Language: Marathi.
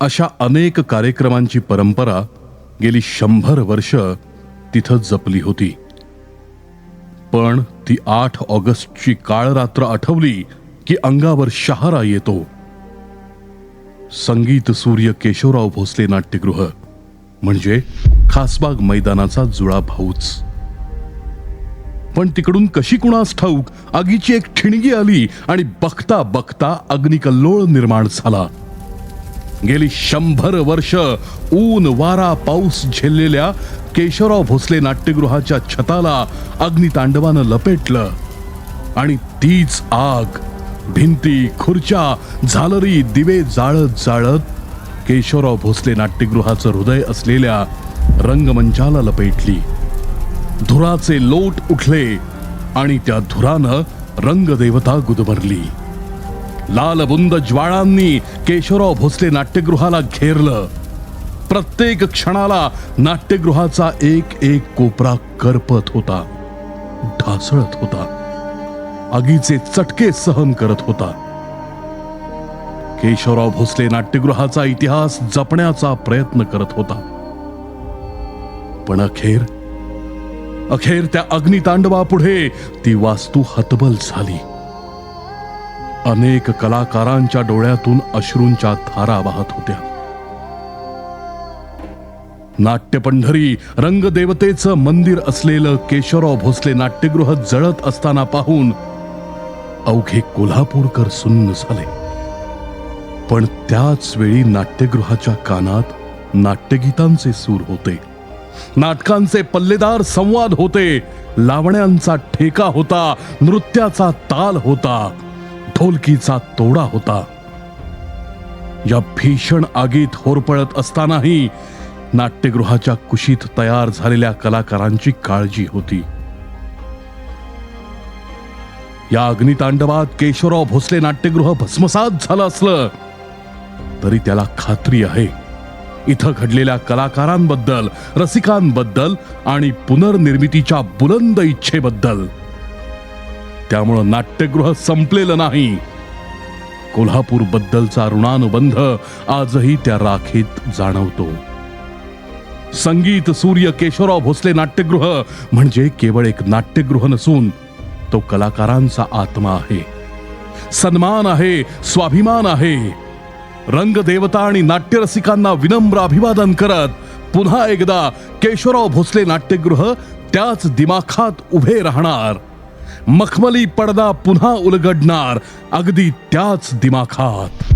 अशा अनेक कार्यक्रमांची परंपरा गेली शंभर वर्ष तिथं जपली होती. पण ती आठ ऑगस्टची काळ रात्र आठवली की अंगावर शहारा येतो. संगीत सूर्य केशवराव भोसले नाट्यगृह म्हणजे खासबाग मैदानाचा जुळा भाऊच. पण तिकडून कशी कुणास ठाऊक आगीची एक ठिणगी आली आणि बघता बघता अग्निकल्लोळ निर्माण झाला. गेली शंभर वर्ष ऊन वारा पाऊस झेललेल्या केशवराव भोसले नाट्यगृहाच्या छताला अग्नितांडवानं लपेटलं. आणि तीच आग भिंती खुर्च्या झालरी दिवे जाळत जाळत केशवराव भोसले नाट्यगृहाचं हृदय असलेल्या रंगमंचाला लपेटली. धुराचे लोट उठले आणि त्या धुरानं रंगदेवता गुदमरली. लालबुंद ज्वाळांनी केशवराव भोसले नाट्यगृहाला घेरलं. प्रत्येक क्षणाला नाट्यगृहाचा एक एक कोपरा करपत होता. ढासळत होता. आगीचे चटके सहन करत होता. केशवराव भोसले नाट्यगृहाचा इतिहास जपण्याचा प्रयत्न करत होता. पण अखेर अखेर त्या अग्नितांडवापुढे ती वास्तू हतबल झाली. अनेक कलाकारांच्या डोळ्यातून अश्रूंच्या थारा वाहत होत्या. नाट्यपंढरी रंगदेवतेचं मंदिर असलेलं केशवराव भोसले नाट्यगृह जळत असताना पाहून अवघे कोल्हापूरकर सुन्न झाले. पण त्याच वेळी नाट्यगृहाच्या कानात नाट्यगीतांचे सूर होते. नाटकांचे पल्लेदार संवाद होते. लावण्यांचा ठेका होता. नृत्याचा ताल होता. ढोलकीचा तोडा होता. या भीषण आगीत होरपळत असतानाही नाट्यगृहाच्या कुशीत तयार झालेल्या कलाकारांची काळजी होती. या अग्नितांडवात केशवराव भोसले नाट्यगृह भस्मसात झालं असलं तरी त्याला खात्री आहे. इथं घडलेल्या कलाकारांबद्दल रसिकांबद्दल आणि पुनर्निर्मितीच्या बुलंद इच्छेबद्दल त्यामुळं नाट्यगृह संपलेलं नाही. कोल्हापूर बद्दलचा ऋणानुबंध आजही त्या राखीत जाणवतो. संगीत सूर्य केशवराव भोसले नाट्यगृह म्हणजे केवळ एक नाट्यगृह नसून तो कलाकारांचा आत्मा आहे. सन्मान आहे स्वाभिमान आहे. रंगदेवता आणि नाट्यरसिकांना विनम्र अभिवादन करत पुन्हा एकदा केशवराव भोसले नाट्यगृह त्याच दिमाखात उभे राहणार. मखमली पडदा पुन्हा उलगडणार. अगदी त्याच दिमाखात.